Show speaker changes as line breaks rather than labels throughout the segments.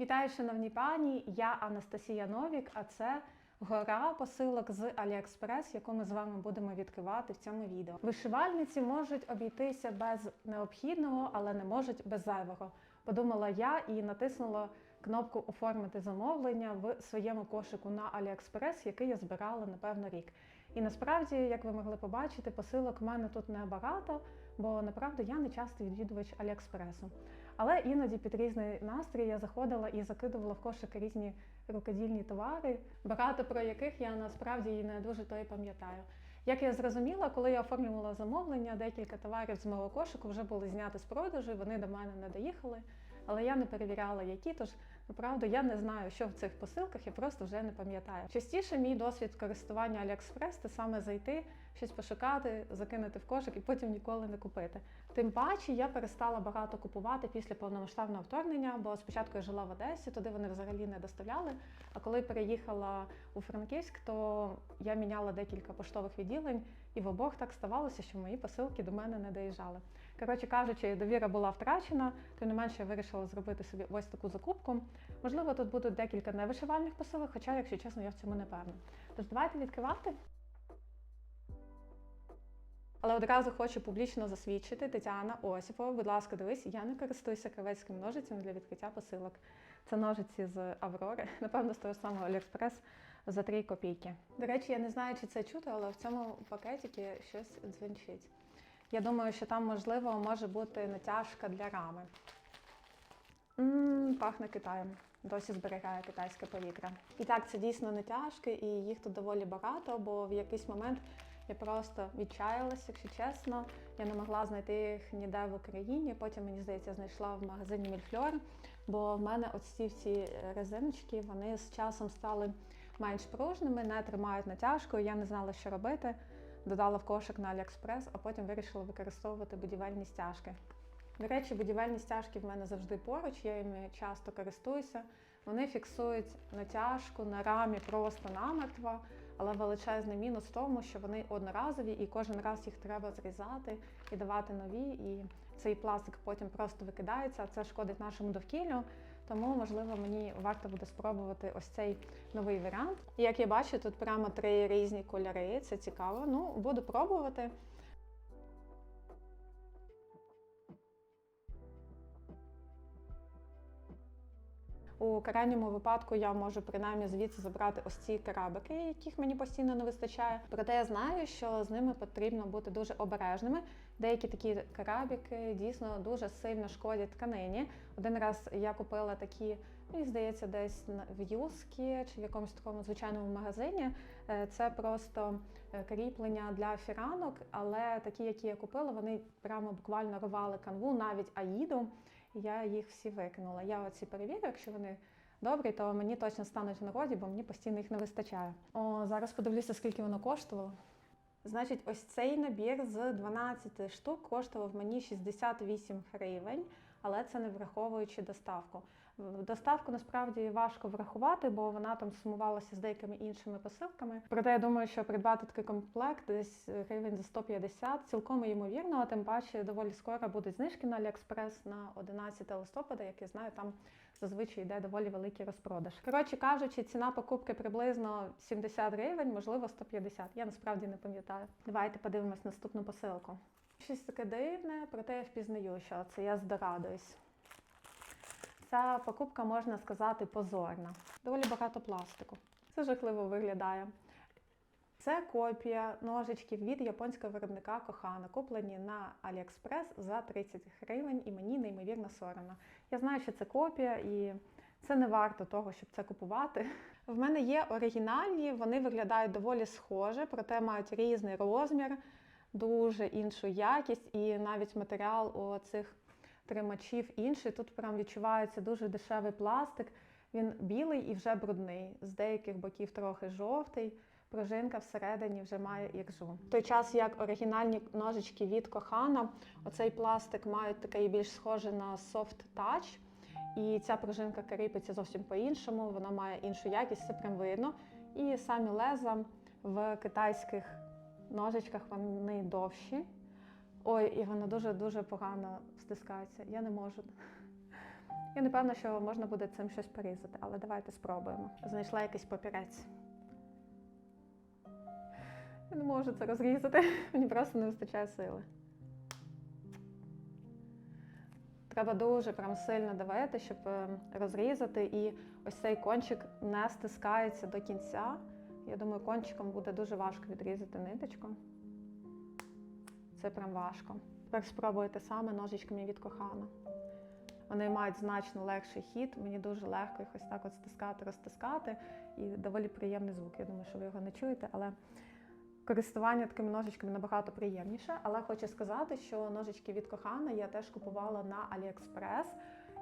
Вітаю, шановні пані! Я Анастасія Новік, а це гора посилок з Аліекспрес, яку ми з вами будемо відкривати в цьому відео. Вишивальниці можуть обійтися без необхідного, але не можуть без зайвого. Подумала я і натиснула кнопку Оформити замовлення в своєму кошику на Аліекспрес, який я збирала напевно рік. І насправді, як ви могли побачити, посилок в мене тут небагато, бо направду я не часто відвідувач Аліекспресу. Але іноді під різний настрій я заходила і закидувала в кошики різні рукодільні товари, багато про яких я насправді і не дуже то й пам'ятаю. Як я зрозуміла, коли я оформлювала замовлення, декілька товарів з мого кошику вже були зняти з продажу, вони до мене не доїхали. Але я не перевіряла, які, тож направду я не знаю, що в цих посилках, я просто вже не пам'ятаю. Частіше мій досвід користування AliExpress – це саме зайти, щось пошукати, закинути в кошик і потім ніколи не купити. Тим паче я перестала багато купувати після повномасштабного вторгнення, бо спочатку я жила в Одесі, туди вони взагалі не доставляли. А коли переїхала у Франківськ, то я міняла декілька поштових відділень, і в обох так ставалося, що мої посилки до мене не доїжджали. Коротше кажучи, довіра була втрачена, тим не менше я вирішила зробити собі ось таку закупку. Можливо, тут будуть декілька невишивальних посилок, хоча, якщо чесно, я в цьому не певна. Тож давайте відкривати. Але одразу хочу публічно засвідчити Тетяна Осіпова. Будь ласка, дивись, я не користуюся кравецькими ножицями для відкриття посилок. Це ножиці з Аврори, напевно, з того самого Аліекспрес за 3 копійки. До речі, я не знаю, чи це чути, але в цьому пакетикі щось дзвінчить. Я думаю, що там, можливо, може бути натяжка для рами. Ммм, пахне Китаєм. Досі зберігає китайське повітря. І так, це дійсно натяжки, і їх тут доволі багато, бо в якийсь момент я просто відчаялася, якщо чесно. Я не могла знайти їх ніде в Україні. Потім, мені здається, знайшла в магазині Мільфльор, бо в мене ось ці всі резиночки, вони з часом стали менш пружними, не тримають натяжку, я не знала, що робити. Додала в кошик на Аліекспрес, а потім вирішила використовувати будівельні стяжки. До речі, будівельні стяжки в мене завжди поруч, я їми часто користуюся. Вони фіксують натяжку на рамі просто намертво, але величезний мінус в тому, що вони одноразові і кожен раз їх треба зрізати і давати нові. І цей пластик потім просто викидається, це шкодить нашому довкіллю. Тому, можливо, мені варто буде спробувати ось цей новий варіант. Як я бачу, тут прямо три різні кольори. Це цікаво. Ну, буду пробувати. У крайньому випадку я можу принаймні звідси забрати ось ці карабики, яких мені постійно не вистачає. Проте я знаю, що з ними потрібно бути дуже обережними. Деякі такі карабіки дійсно дуже сильно шкодять тканині. Один раз я купила такі, мені здається, десь в юскі чи в якомусь такому звичайному магазині. Е, Це просто кріплення для фіранок, але такі, які я купила, вони прямо буквально рвали канву, навіть аїду. Я їх всі викинула. Я оці перевірю, якщо вони добрі, то мені точно стануть в нагоді, бо мені постійно їх не вистачає. О, зараз подивлюся, скільки воно коштувало. Значить, ось цей набір з 12 штук коштував мені 68 гривень, але це не враховуючи доставку. Доставку насправді важко врахувати, бо вона там сумувалася з деякими іншими посилками. Проте я думаю, що придбати такий комплект десь гривень за 150 цілком ймовірно, а тим паче доволі скоро будуть знижки на Аліекспрес на 11 листопада, як я знаю, там зазвичай йде доволі великий розпродаж. Коротше кажучи, ціна покупки приблизно 70 гривень, можливо, 150. Я насправді не пам'ятаю. Давайте подивимось наступну посилку. Щось таке дивне, проте я впізнаю, що це я здорадуюсь. Ця покупка, можна сказати, позорна. Доволі багато пластику. Це жахливо виглядає. Це копія ножичків від японського виробника Кохана, куплені на AliExpress за 30 гривень, і мені неймовірно соромно. Я знаю, що це копія, і це не варто того, щоб це купувати. В мене є оригінальні, вони виглядають доволі схоже, проте мають різний розмір, дуже іншу якість, і навіть матеріал у цих тримачів інший. Тут прям відчувається дуже дешевий пластик. Він білий і вже брудний, з деяких боків трохи жовтий. Пружинка всередині вже має іржу. Той час, як оригінальні ножички від Кохана, оцей пластик має такий більш схожий на soft touch. І ця пружинка кріпиться зовсім по-іншому, вона має іншу якість, це прям видно. І самі леза в китайських ножичках вони довші. Ой, і вона дуже-дуже погано стискається. Я не можу. Я не певна, що можна буде цим щось порізати, але давайте спробуємо. Знайшла якийсь папірець. Я не можу це розрізати, мені просто не вистачає сили. Треба дуже прям сильно давити, щоб е, розрізати, і ось цей кончик не стискається до кінця. Я думаю, кончиком буде дуже важко відрізати ниточку. Це прям важко. Тепер спробуйте саме ножичками від кохана. Вони мають значно легший хід. Мені дуже легко їх ось так от стискати, розтискати. І доволі приємний звук. Я думаю, що ви його не чуєте, але користування такими ножичками набагато приємніше. Але хочу сказати, що ножички від кохана я теж купувала на AliExpress.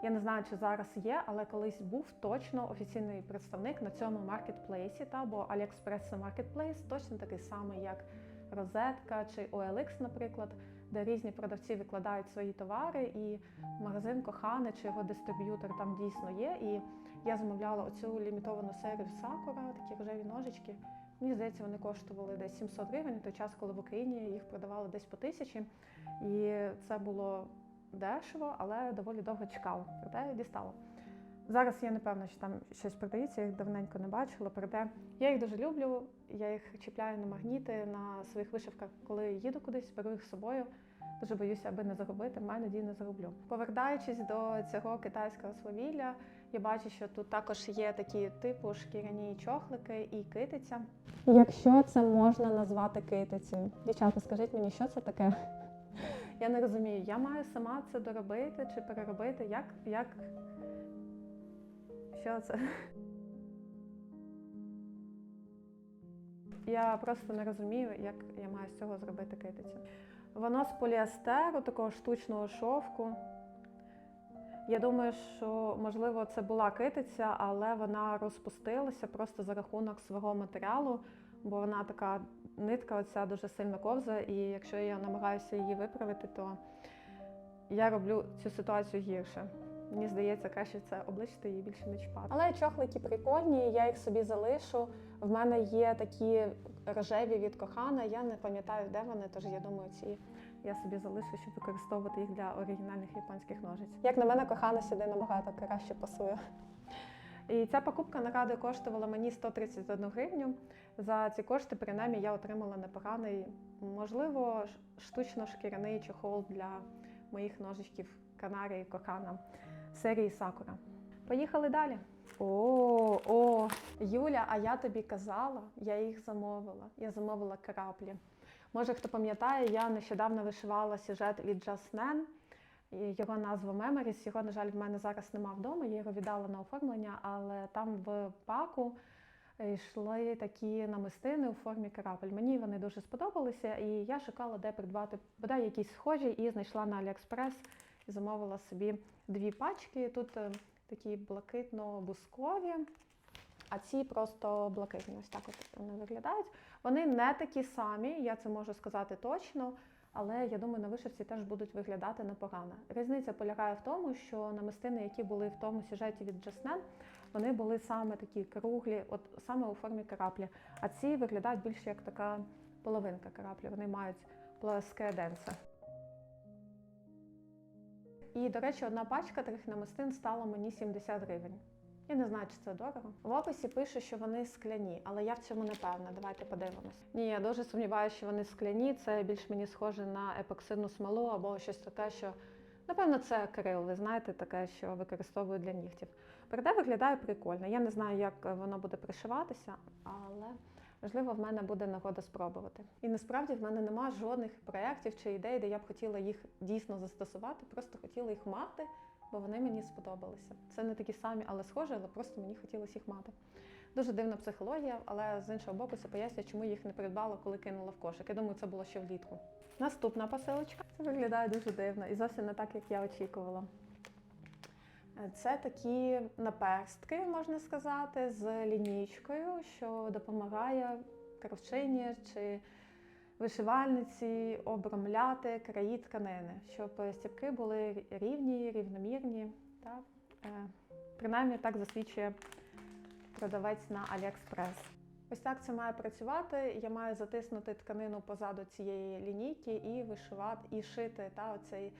Я не знаю, чи зараз є, але колись був точно офіційний представник на цьому маркетплейсі. Та бо AliExpress це маркетплейс, точно такий самий, як Розетка чи OLX, наприклад, де різні продавці викладають свої товари, і магазин кохане чи його дистриб'ютор там дійсно є. І я замовляла оцю лімітовану серію Sakura, такі рожеві ножички. Мені здається, вони коштували десь 700 гривень, в той час, коли в Україні їх продавали десь по тисячі. І це було дешево, але доволі довго чекала. Проте дістала. Зараз я не певна, що там щось продається, я їх давненько не бачила. Проте я їх дуже люблю. Я їх чіпляю на магніти на своїх вишивках, коли їду кудись, беру їх з собою. Дуже боюся, аби не загубити, маю надію, не загублю. Повертаючись до цього китайського свавілля, я бачу, що тут також є такі типу шкіряні чохлики і китиця. Якщо це можна назвати китицею, дівчата, скажіть мені, що це таке? Я не розумію, я маю сама це доробити чи переробити. Як, як... Що це? Я просто не розумію, як я маю з цього зробити китицю. Воно з поліестеру, такого штучного шовку. Я думаю, що можливо це була китиця, але вона розпустилася просто за рахунок свого матеріалу, бо вона така нитка, оця дуже сильно ковза, і якщо я намагаюся її виправити, то я роблю цю ситуацію гірше. Мені здається, краще це обличити і більше не чіпати. Але чохлики прикольні, я їх собі залишу. В мене є такі рожеві від кохана. Я не пам'ятаю, де вони, тож я думаю, ці я собі залишу, щоб використовувати їх для оригінальних японських ножиць. Як на мене, кохана сюди набагато краще пасує. І ця покупка на ради коштувала мені 131 гривню. За ці кошти, принаймні, я отримала непоганий, можливо, штучно шкіряний чохол для моїх ножичків Канарії Кохана серії Сакура. Поїхали далі. О, о, Юля, а я тобі казала, я їх замовила. Я замовила краплі. Може, хто пам'ятає, я нещодавно вишивала сюжет від Жаснен. Його назва Memories. Його, на жаль, в мене зараз нема вдома. Я його віддала на оформлення, але там в паку йшли такі намистини у формі карапель. Мені вони дуже сподобалися, і я шукала, де придбати бодай якісь схожі, і знайшла на AliExpress і замовила собі дві пачки. Тут е, такі блакитно-бускові, а ці просто блакитні. Ось так от вони виглядають. Вони не такі самі, я це можу сказати точно. Але я думаю, на вишивці теж будуть виглядати непогано. Різниця полягає в тому, що намистини, які були в тому сюжеті від Джаснен, вони були саме такі круглі, от саме у формі караплі. А ці виглядають більше як така половинка караплі. Вони мають плоске денце. І, до речі, одна пачка таких намистин стала мені 70 гривень. Я не знаю, чи це дорого. В описі пише, що вони скляні, але я в цьому не певна. Давайте подивимось. Ні, я дуже сумніваюся, що вони скляні. Це більш мені схоже на епоксидну смолу або щось таке, що напевно це акрил, ви знаєте, таке, що використовують для нігтів. Проте виглядає прикольно. Я не знаю, як воно буде пришиватися, але можливо в мене буде нагода спробувати. І насправді в мене нема жодних проєктів чи ідей, де я б хотіла їх дійсно застосувати, просто хотіла їх мати бо вони мені сподобалися. Це не такі самі, але схожі, але просто мені хотілося їх мати. Дуже дивна психологія, але з іншого боку, це пояснює, чому їх не придбала, коли кинула в кошик. Я думаю, це було ще влітку. Наступна посилочка. Це виглядає дуже дивно і зовсім не так, як я очікувала. Це такі наперстки, можна сказати, з лінійкою, що допомагає кравчині чи вишивальниці обрамляти краї тканини, щоб стіпки були рівні, рівномірні. Так? Е, принаймні так засвідчує продавець на AliExpress. Ось так це має працювати. Я маю затиснути тканину позаду цієї лінійки і вишивати, і шити та, оцей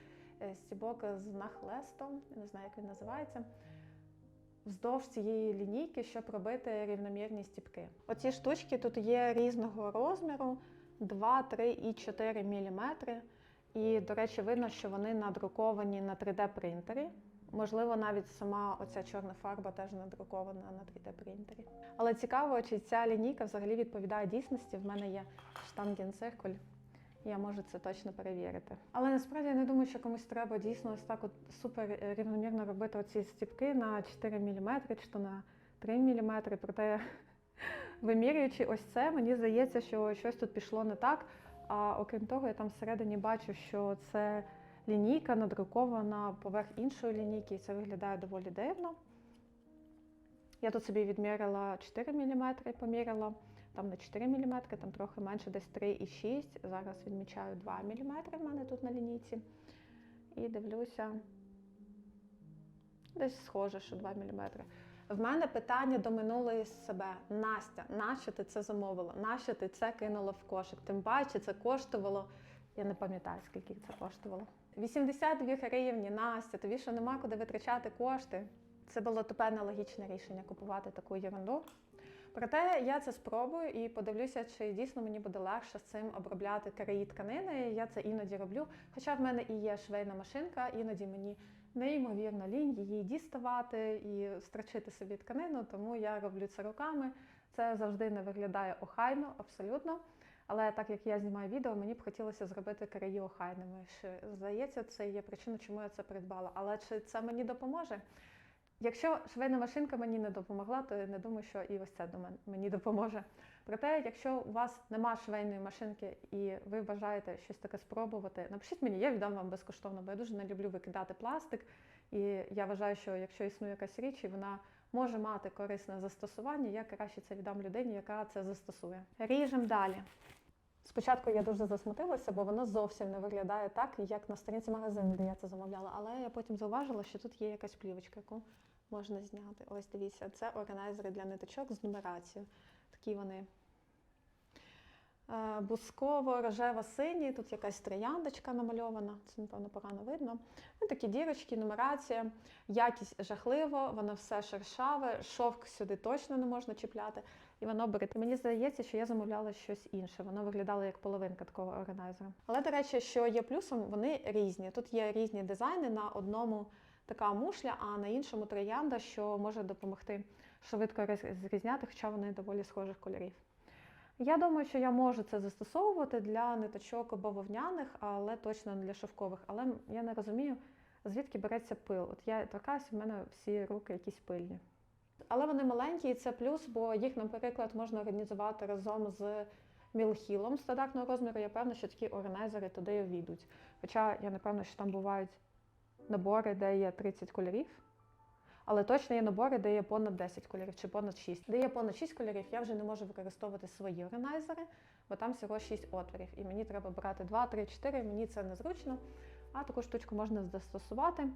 стібок з нахлестом, не знаю, як він називається. Вздовж цієї лінійки, щоб робити рівномірні стіпки. Оці штучки тут є різного розміру 2, 3 і 4 мм. І, до речі, видно, що вони надруковані на 3D-принтері. Можливо, навіть сама оця чорна фарба теж надрукована на 3D-принтері. Але цікаво, чи ця лінійка взагалі відповідає дійсності. В мене є штангенциркуль, я можу це точно перевірити. Але насправді я не думаю, що комусь треба дійсно ось так от супер рівномірно робити оці стіпки на 4 мм чи то на 3 мм. Проте, вимірюючи ось це, мені здається, що щось тут пішло не так. А окрім того, я там всередині бачу, що це лінійка надрукована поверх іншої лінійки, і це виглядає доволі дивно. Я тут собі відміряла 4 мм, поміряла, там не 4 мм, там трохи менше, десь 3,6. Зараз відмічаю 2 мм в мене тут на лінійці. І дивлюся, десь схоже, що 2 мм. В мене питання до минулої себе. Настя, нащо ти це замовила? Нащо ти це кинула в кошик? Тим паче це коштувало. Я не пам'ятаю, скільки це коштувало. 82 гривні, Настя, тобі що нема куди витрачати кошти? Це було тупе нелогічне рішення купувати таку ерунду. Проте я це спробую і подивлюся, чи дійсно мені буде легше з цим обробляти краї тканини. Я це іноді роблю. Хоча в мене і є швейна машинка, іноді мені неймовірно лінь її діставати і строчити собі тканину, тому я роблю це руками. Це завжди не виглядає охайно, абсолютно. Але так як я знімаю відео, мені б хотілося зробити краї охайними. Здається, це є причина, чому я це придбала. Але чи це мені допоможе? Якщо швейна машинка мені не допомогла, то я не думаю, що і ось це мені допоможе. Проте, якщо у вас нема швейної машинки і ви бажаєте щось таке спробувати, напишіть мені, я віддам вам безкоштовно, бо я дуже не люблю викидати пластик. І я вважаю, що якщо існує якась річ, і вона може мати корисне застосування, я краще це віддам людині, яка це застосує. Ріжемо далі. Спочатку я дуже засмутилася, бо воно зовсім не виглядає так, як на сторінці магазину, де я це замовляла. Але я потім зауважила, що тут є якась плівочка, яку можна зняти. Ось дивіться, це органайзери для ниточок з нумерацією. Такі вони е, бусково-рожево сині, тут якась трояндочка намальована, це, напевно, погано видно. Ну, такі дірочки, нумерація, якість жахливо, воно все шершаве, шовк сюди точно не можна чіпляти. І воно бере. Мені здається, що я замовляла щось інше. Воно виглядало як половинка такого органайзера. Але, до речі, що є плюсом, вони різні. Тут є різні дизайни на одному така мушля, а на іншому троянда, що може допомогти швидко зрізняти, хоча вони доволі схожих кольорів. Я думаю, що я можу це застосовувати для ниточок бавовняних, але точно не для шовкових. Але я не розумію, звідки береться пил. От я торкаюся, в мене всі руки якісь пильні. Але вони маленькі, і це плюс, бо їх, наприклад, можна організувати разом з мілхілом стандартного розміру. Я певна, що такі органайзери туди увійдуть. Хоча я не певна, що там бувають набори, де є 30 кольорів. Але точно є набори, де є понад 10 кольорів чи понад 6. Де є понад 6 кольорів, я вже не можу використовувати свої органайзери, бо там всього 6 отворів. І мені треба брати 2, 3, 4, мені це незручно. А таку штучку можна застосувати.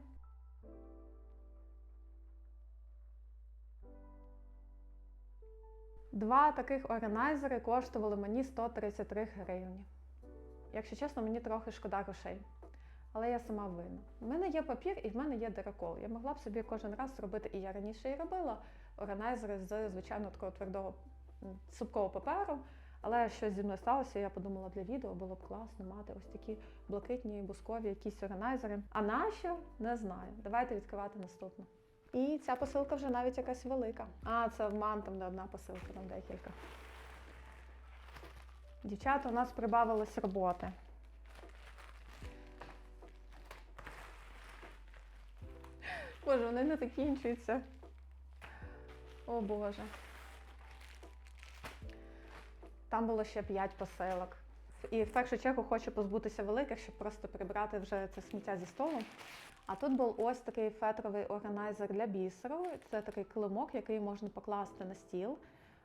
Два таких органайзери коштували мені 133 гривні. Якщо чесно, мені трохи шкода грошей. Але я сама винна. У мене є папір і в мене є дирокол. Я могла б собі кожен раз зробити, і я раніше і робила органайзери з звичайно такого твердого цупкого паперу. Але щось зі мною сталося, я подумала для відео було б класно мати ось такі блакитні, бускові якісь органайзери. А нащо? Не знаю. Давайте відкривати наступну. І ця посилка вже навіть якась велика. А, це обман, там не одна посилка, там декілька. Дівчата, у нас прибавилось роботи. Боже, вони не закінчуються. О Боже. Там було ще 5 посилок. І в першу чергу хочу позбутися великих, щоб просто прибрати вже це сміття зі столу. А тут був ось такий фетровий органайзер для бісеру. Це такий килимок, який можна покласти на стіл.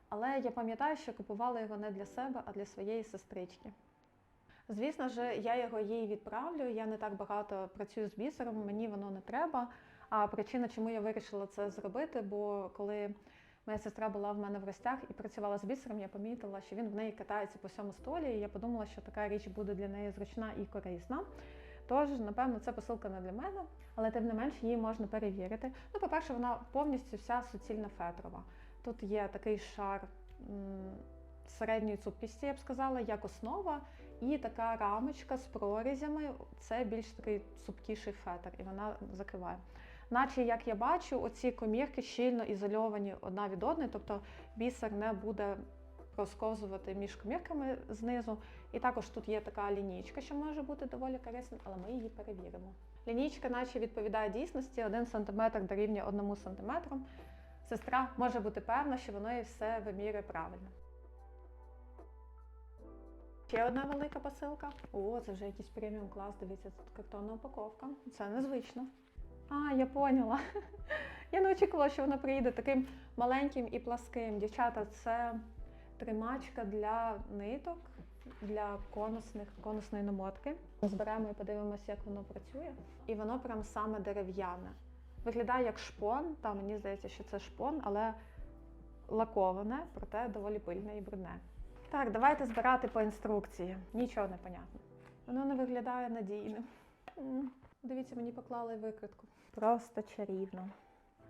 Але я пам'ятаю, що купувала його не для себе, а для своєї сестрички. Звісно ж, я його їй відправлю. Я не так багато працюю з бісером, мені воно не треба. А причина, чому я вирішила це зробити, бо коли моя сестра була в мене в гостях і працювала з бісером, я помітила, що він в неї катається по всьому столі. І я подумала, що така річ буде для неї зручна і корисна. Тож, напевно, це посилка не для мене, але тим не менш її можна перевірити. Ну, по-перше, вона повністю вся суцільна фетрова. Тут є такий шар середньої цупкісті, я б сказала, як основа, і така рамочка з прорізями. Це більш такий цупкіший фетр, і вона закриває. Наче як я бачу, оці комірки щільно ізольовані одна від одної, тобто бісер не буде просковзувати між комірками знизу. І також тут є така лінійка, що може бути доволі корисним, але ми її перевіримо. Лінійка, наче відповідає дійсності, 1 см дорівнює 1 см. Сестра може бути певна, що воно і все вимірює правильно. Ще одна велика посилка. О, це вже якийсь преміум клас. Дивіться, тут картонна упаковка. Це незвично. А, я поняла. Я не очікувала, що вона приїде таким маленьким і пласким. Дівчата, це тримачка для ниток, для конусних, конусної намотки. Зберемо і подивимося, як воно працює. І воно прям саме дерев'яне. Виглядає як шпон, та мені здається, що це шпон, але лаковане, проте доволі пильне і брудне. Так, давайте збирати по інструкції. Нічого не понятно. Воно не виглядає надійним. Дивіться, мені поклали викритку. Просто чарівно.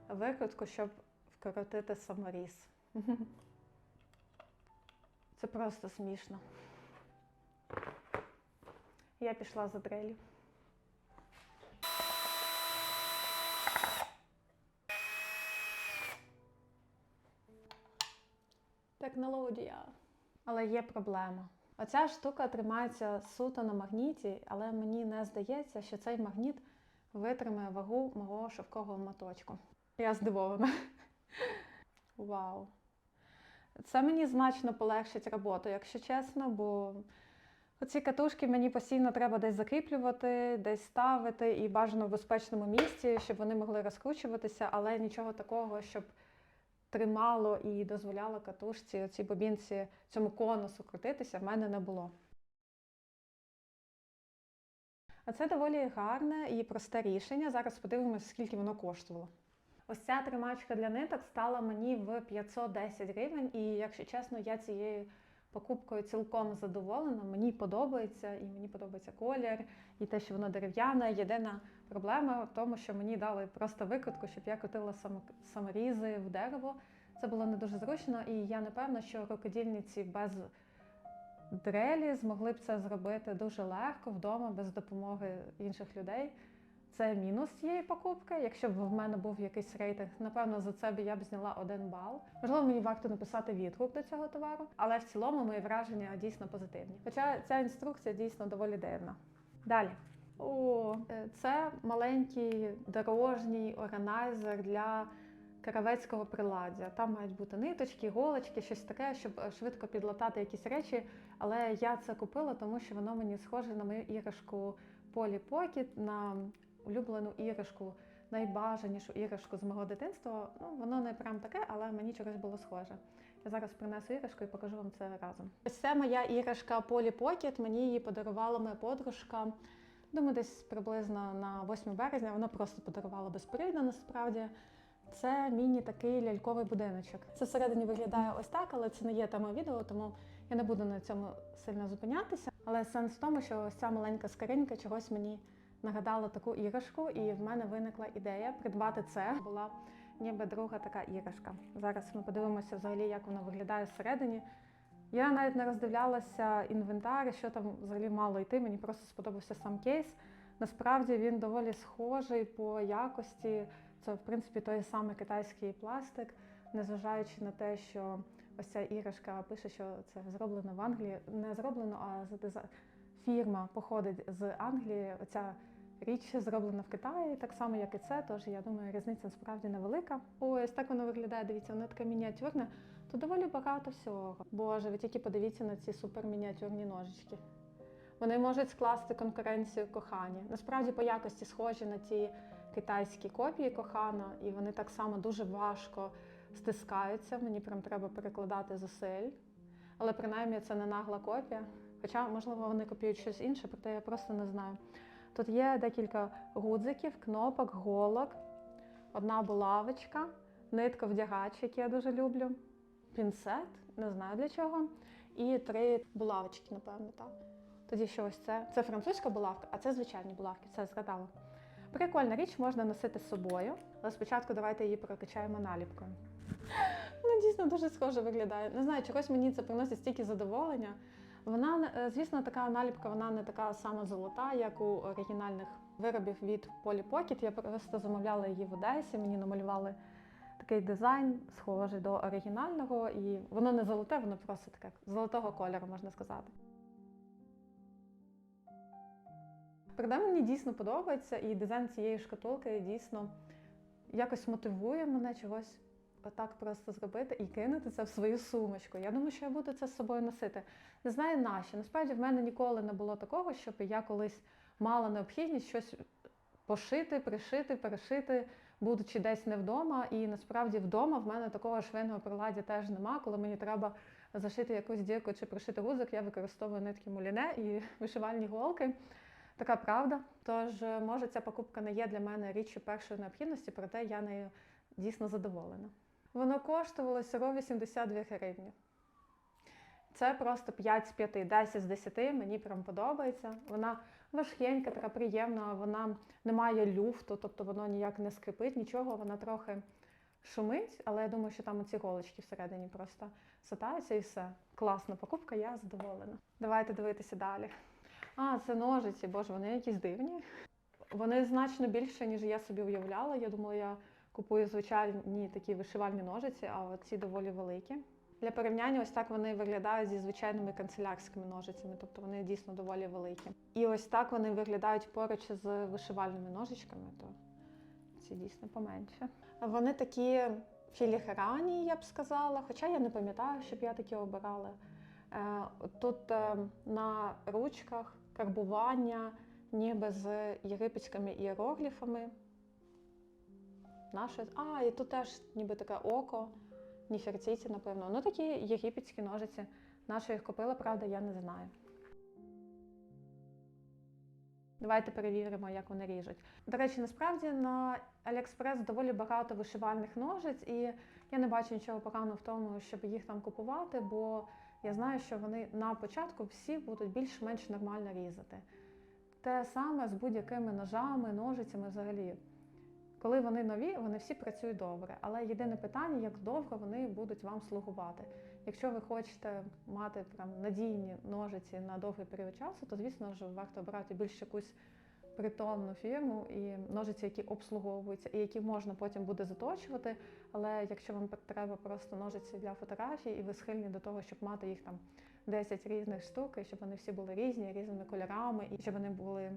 Викритку, щоб вкоротити саморіз. Це просто смішно. Я пішла за дрелью. Технологія. Але є проблема. Оця штука тримається суто на магніті, але мені не здається, що цей магніт витримає вагу мого шовкового моточку. Я здивована. Вау. Це мені значно полегшить роботу, якщо чесно, бо оці катушки мені постійно треба десь закріплювати, десь ставити і бажано в безпечному місці, щоб вони могли розкручуватися, але нічого такого, щоб тримало і дозволяло катушці, оцій бобінці, цьому конусу крутитися, в мене не було. А це доволі гарне і просте рішення. Зараз подивимося, скільки воно коштувало. Ось ця тримачка для ниток стала мені в 510 гривень, і якщо чесно, я цією покупкою цілком задоволена. Мені подобається, і мені подобається колір, і те, що воно дерев'яне. Єдина проблема в тому, що мені дали просто викрутку, щоб я крутила само- саморізи в дерево. Це було не дуже зручно, і я не певна, що рукодільниці без дрелі змогли б це зробити дуже легко вдома, без допомоги інших людей. Це мінус цієї покупки. Якщо б в мене був якийсь рейтинг, напевно, за це б я б зняла один бал. Можливо, мені варто написати відгук до цього товару, але в цілому мої враження дійсно позитивні. Хоча ця інструкція дійсно доволі дивна. Далі. О, е, це маленький дорожній органайзер для каравецького приладдя. Там мають бути ниточки, голочки, щось таке, щоб е, швидко підлатати якісь речі. Але я це купила, тому що воно мені схоже на мою іграшку Polly Pocket, на улюблену іграшку, найбажанішу іграшку з мого дитинства. Ну, воно не прям таке, але мені чогось було схоже. Я зараз принесу іграшку і покажу вам це разом. Ось це моя іграшка Polly Pocket. Мені її подарувала моя подружка. Думаю, десь приблизно на 8 березня вона просто подарувала безперервно насправді. Це міні такий ляльковий будиночок. Це всередині виглядає ось так, але це не є тема відео, тому я не буду на цьому сильно зупинятися. Але сенс в тому, що ось ця маленька скринька чогось мені нагадала таку іграшку, і в мене виникла ідея придбати це. Була ніби друга така іграшка. Зараз ми подивимося взагалі, як вона виглядає всередині. Я навіть не роздивлялася інвентар, що там взагалі мало йти. Мені просто сподобався сам кейс. Насправді він доволі схожий по якості. Це, в принципі, той самий китайський пластик, незважаючи на те, що ось ця іграшка пише, що це зроблено в Англії. Не зроблено, а за диза- фірма походить з Англії. Оця річ зроблена в Китаї, так само, як і це. Тож я думаю, різниця насправді невелика. Ось так воно виглядає. Дивіться, воно таке мініатюрне. Тут доволі багато всього. Боже, ви тільки подивіться на ці супермініатюрні ножички. Вони можуть скласти конкуренцію кохані. Насправді по якості схожі на ті китайські копії кохана, і вони так само дуже важко стискаються. Мені прям треба перекладати зусиль. Але принаймні це не нагла копія. Хоча, можливо, вони копіюють щось інше, проте я просто не знаю. Тут є декілька гудзиків, кнопок, голок, одна булавочка, нитка вдягач, який я дуже люблю, пінцет, не знаю для чого, і три булавочки, напевно, так. Тоді що ось це? Це французька булавка, а це звичайні булавки, це згадала. Прикольна річ можна носити з собою, але спочатку давайте її прокачаємо наліпкою. Ну, дійсно дуже схоже виглядає. Не знаю, чогось мені це приносить стільки задоволення. Вона, е, звісно, така наліпка, вона не така сама золота, як у оригінальних виробів від Polly Pocket. Я просто замовляла її в Одесі, мені намалювали такий дизайн, схожий до оригінального, і воно не золоте, воно просто таке золотого кольору, можна сказати. Проте мені дійсно подобається, і дизайн цієї шкатулки дійсно якось мотивує мене чогось отак просто зробити і кинути це в свою сумочку. Я думаю, що я буду це з собою носити. Не знаю нащо. Насправді в мене ніколи не було такого, щоб я колись мала необхідність щось пошити, пришити, перешити, будучи десь не вдома. І насправді вдома в мене такого швейного приладдя теж нема. Коли мені треба зашити якусь дірку чи пришити гузик, я використовую нитки муліне і вишивальні голки. Така правда. Тож, е, може, ця покупка не є для мене річчю першої необхідності, проте я нею дійсно задоволена. Воно коштувало всього 82 гривні. Це просто 5 з 5, 10 з 10, мені прям подобається. Вона важкенька, така приємна, вона не має люфту, тобто воно ніяк не скрипить, нічого, вона трохи шумить, але я думаю, що там оці голочки всередині просто сатаються і все. Класна покупка, я задоволена. Давайте дивитися далі. А, це ножиці, боже, вони якісь дивні. Вони значно більше, ніж я собі уявляла. Я думала, я купую звичайні такі вишивальні ножиці, а ці доволі великі. Для порівняння, ось так вони виглядають зі звичайними канцелярськими ножицями, тобто вони дійсно доволі великі. І ось так вони виглядають поруч з вишивальними ножичками, то ці дійсно поменше. Вони такі філігранні, я б сказала, хоча я не пам'ятаю, щоб я такі обирала. Е, Тут е, на ручках карбування, ніби з єгипетськими іерогліфами. Наше... А, і тут теж ніби таке око, ніферціці, напевно. Ну, такі єгипетські ножиці. Нашу їх купила, правда, я не знаю. Давайте перевіримо, як вони ріжуть. До речі, насправді на AliExpress доволі багато вишивальних ножиць, і я не бачу нічого поганого в тому, щоб їх там купувати, бо я знаю, що вони на початку всі будуть більш-менш нормально різати. Те саме з будь-якими ножами, ножицями взагалі. Коли вони нові, вони всі працюють добре. Але єдине питання, як довго вони будуть вам слугувати. Якщо ви хочете мати прям надійні ножиці на довгий період часу, то звісно ж варто обрати більш якусь притомну фірму і ножиці, які обслуговуються, і які можна потім буде заточувати. Але якщо вам треба просто ножиці для фотографій, і ви схильні до того, щоб мати їх там 10 різних штук, і щоб вони всі були різні, різними кольорами, і щоб вони були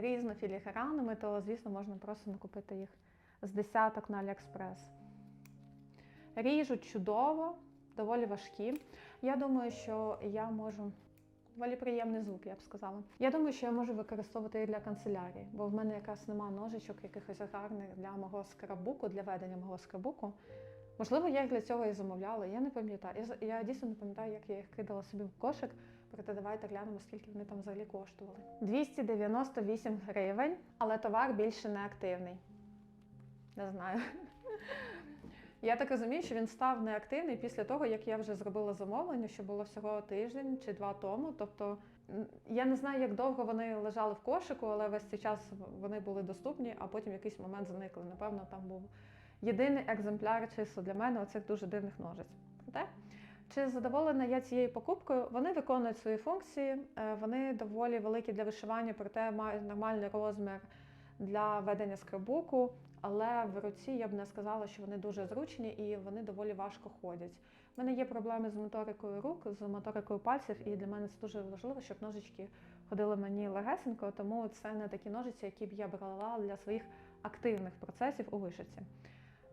різнофілігранними, то, звісно, можна просто накупити їх з десяток на Aliexpress. Ріжуть чудово, доволі важкі. Я думаю, що я можу. Доволі приємний звук, я б сказала. Я думаю, що я можу використовувати їх для канцелярії, бо в мене якраз нема ножичок якихось гарних для мого скрабуку, для ведення мого скрабуку. Можливо, я їх для цього і замовляла, я не пам'ятаю. Я, я дійсно не пам'ятаю, як я їх кидала собі в кошик. Проте давайте глянемо, скільки вони там взагалі коштували. 298 гривень, але товар більше не активний. Не знаю. Я так розумію, що він став неактивний після того, як я вже зробила замовлення, що було всього тиждень чи два тому. Тобто я не знаю, як довго вони лежали в кошику, але весь цей час вони були доступні, а потім в якийсь момент зникли. Напевно, там був єдиний екземпляр чисто для мене оцих дуже дивних ножиць. Проте, чи задоволена я цією покупкою? Вони виконують свої функції, е, вони доволі великі для вишивання, проте мають нормальний розмір для ведення скрабуку. Але в руці я б не сказала, що вони дуже зручні і вони доволі важко ходять. У мене є проблеми з моторикою рук, з моторикою пальців, і для мене це дуже важливо, щоб ножички ходили мені легесенько, тому це не такі ножиці, які б я брала для своїх активних процесів у вишивці.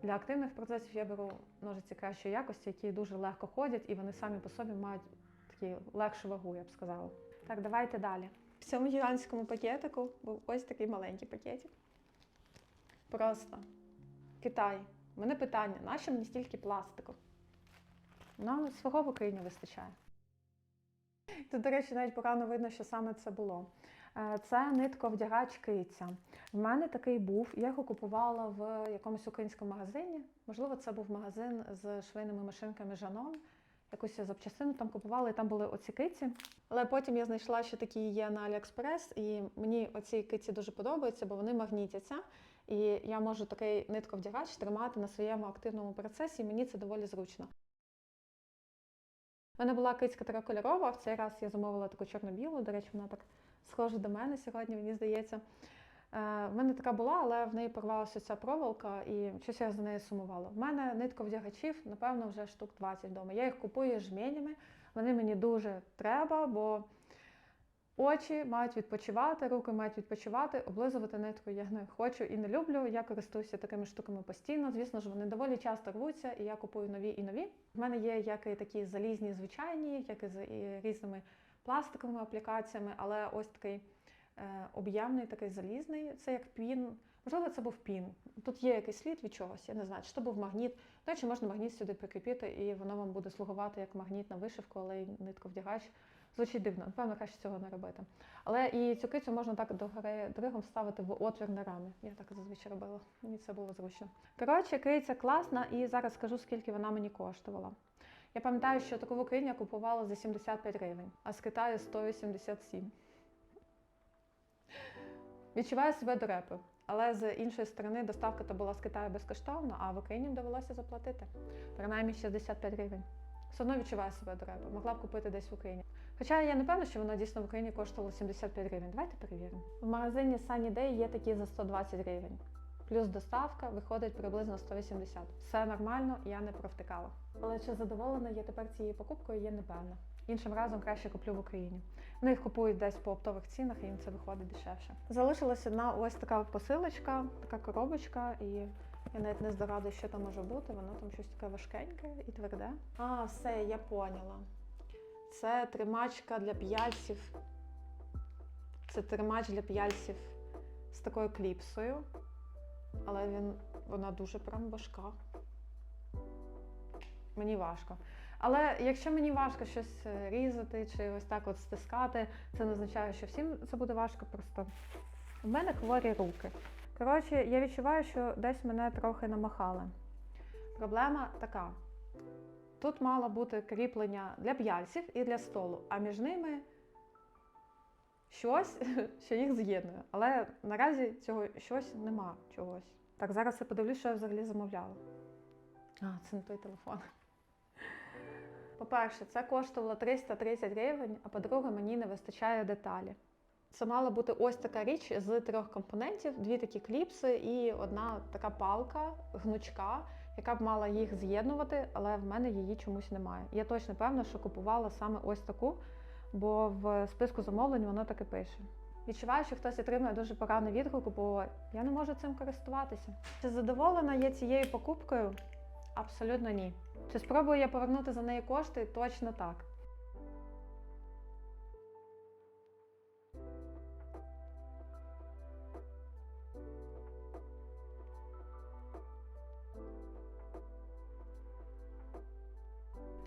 Для активних процесів я беру ножиці кращої якості, які дуже легко ходять, і вони самі по собі мають таку легшу вагу, я б сказала. Так, давайте далі. В цьому гігантському пакетику був ось такий маленький пакетик. Просто Китай. У мене питання: нащо мені стільки пластику? Нам свого в Україні вистачає. Тут, до речі, навіть погано видно, що саме це було. Е, Це нитковдягач киця. В мене такий був. Я його купувала в якомусь українському магазині. Можливо, це був магазин з швейними машинками Жанон. якусь запчастину там купувала, і там були оці киці. Але потім я знайшла, що такі є на Аліекспрес, і мені оці киці дуже подобаються, бо вони магнітяться. І я можу такий нитковдягач тримати на своєму активному процесі, і мені це доволі зручно. У мене була кицька трикольорова, в цей раз я замовила таку чорно-білу, до речі, вона так схожа до мене сьогодні, мені здається. Е, В мене така була, але в неї порвалася ця проволока, і щось я за нею сумувала. В мене нитковдягачів, напевно, вже штук 20 вдома. Я їх купую жменями, вони мені дуже треба, бо очі мають відпочивати, руки мають відпочивати, облизувати нитку я не хочу і не люблю. Я користуюся такими штуками постійно. Звісно ж, вони доволі часто рвуться, і я купую нові і нові. В мене є як і такі залізні, звичайні, як і з різними пластиковими аплікаціями, але ось такий е, об'ємний, такий залізний. Це як пін. Можливо, це був пін. Тут є якийсь слід від чогось, я не знаю, чи то був магніт. До речі, можна магніт сюди прикріпити, і воно вам буде слугувати як магніт на вишивку, але й нитковдягач. Звучить дивно, напевно, краще цього не робити. Але і цю кицю можна так догори дригом ставити в отвір на рамі. Я так зазвичай робила. Мені це було зручно. Коротше, киця класна, і зараз скажу, скільки вона мені коштувала. Я пам'ятаю, що таку в Україні я купувала за 75 гривень, а з Китаю 187. Відчуваю себе дурепою. Але з іншої сторони доставка то була з Китаю безкоштовно, а в Україні довелося заплатити. Принаймні 65 гривень. Все одно відчуваю себе дурепою. Могла б купити десь в Україні. Хоча я не певна, що воно дійсно в Україні коштувало 75 гривень. Давайте перевіримо. В магазині Sunny Day є такі за 120 гривень. Плюс доставка виходить приблизно 180. Все нормально, я не провтикала. Але чи задоволена я тепер цією покупкою, є непевна. Іншим разом краще куплю в Україні. Вони їх купують десь по оптових цінах, і їм це виходить дешевше. Залишилася одна ось така посилочка, така коробочка, і я навіть не здогадую, що там може бути. Воно там щось таке важкеньке і тверде. А, все, я поняла. Це тримачка для п'яльців. Це тримач для п'яльців з такою кліпсою. Але він, вона дуже прям важка. Мені важко. Але якщо мені важко щось е, різати чи ось так от стискати, це не означає, що всім це буде важко. Просто в мене хворі руки. Коротше, я відчуваю, що десь мене трохи намахали. Проблема така: тут мало бути кріплення для п'яльців і для столу, а між ними щось, що їх з'єднує. Але наразі цього щось нема чогось. Так, зараз я подивлюсь, що я взагалі замовляла. А, це не той телефон. По-перше, це коштувало 330 гривень, а по-друге, мені не вистачає деталі. Це мала бути ось така річ з трьох компонентів: дві такі кліпси і одна така палка, гнучка, яка б мала їх з'єднувати, але в мене її чомусь немає. Я точно певна, що купувала саме ось таку, бо в списку замовлень воно так і пише. Відчуваю, що хтось отримує дуже поганий відгук, бо я не можу цим користуватися. Чи задоволена я цією покупкою? Абсолютно ні. Чи спробую я повернути за неї кошти? Точно так.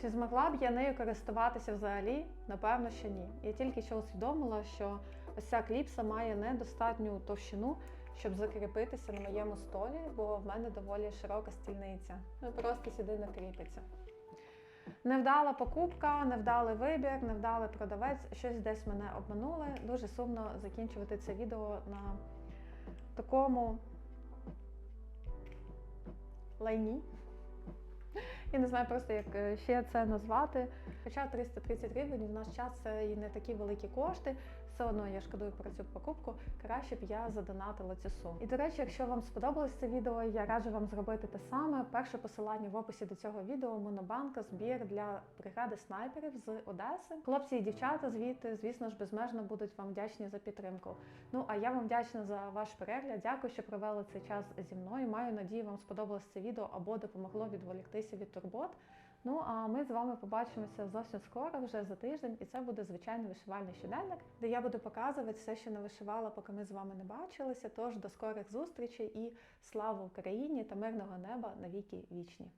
Чи змогла б я нею користуватися взагалі? Напевно, що ні. Я тільки що усвідомила, що ось ця кліпса має недостатню товщину, щоб закріпитися на моєму столі, бо в мене доволі широка стільниця. Ну просто сюди не кріпиться. Невдала покупка, невдалий вибір, невдалий продавець, щось десь мене обманули. Дуже сумно закінчувати це відео на такому лайні. Я не знаю просто, як е, ще це назвати. Хоча 330 гривень в наш час це і не такі великі кошти. Все одно я шкодую про цю покупку. Краще б я задонатила цю суму. І до речі, якщо вам сподобалось це відео, я раджу вам зробити те саме. Перше посилання в описі до цього відео Монобанка, збір для бригади снайперів з Одеси. Хлопці і дівчата звідти, звісно ж, безмежно будуть вам вдячні за підтримку. Ну а я вам вдячна за ваш перегляд. Дякую, що провели цей час зі мною. Маю надію, вам сподобалось це відео або допомогло відволіктися від турбот. Ну а ми з вами побачимося зовсім скоро, вже за тиждень, і це буде звичайний вишивальний щоденник, де я буду показувати все, що не вишивала, поки ми з вами не бачилися. Тож до скорих зустрічей і слава Україні та мирного неба на віки вічні.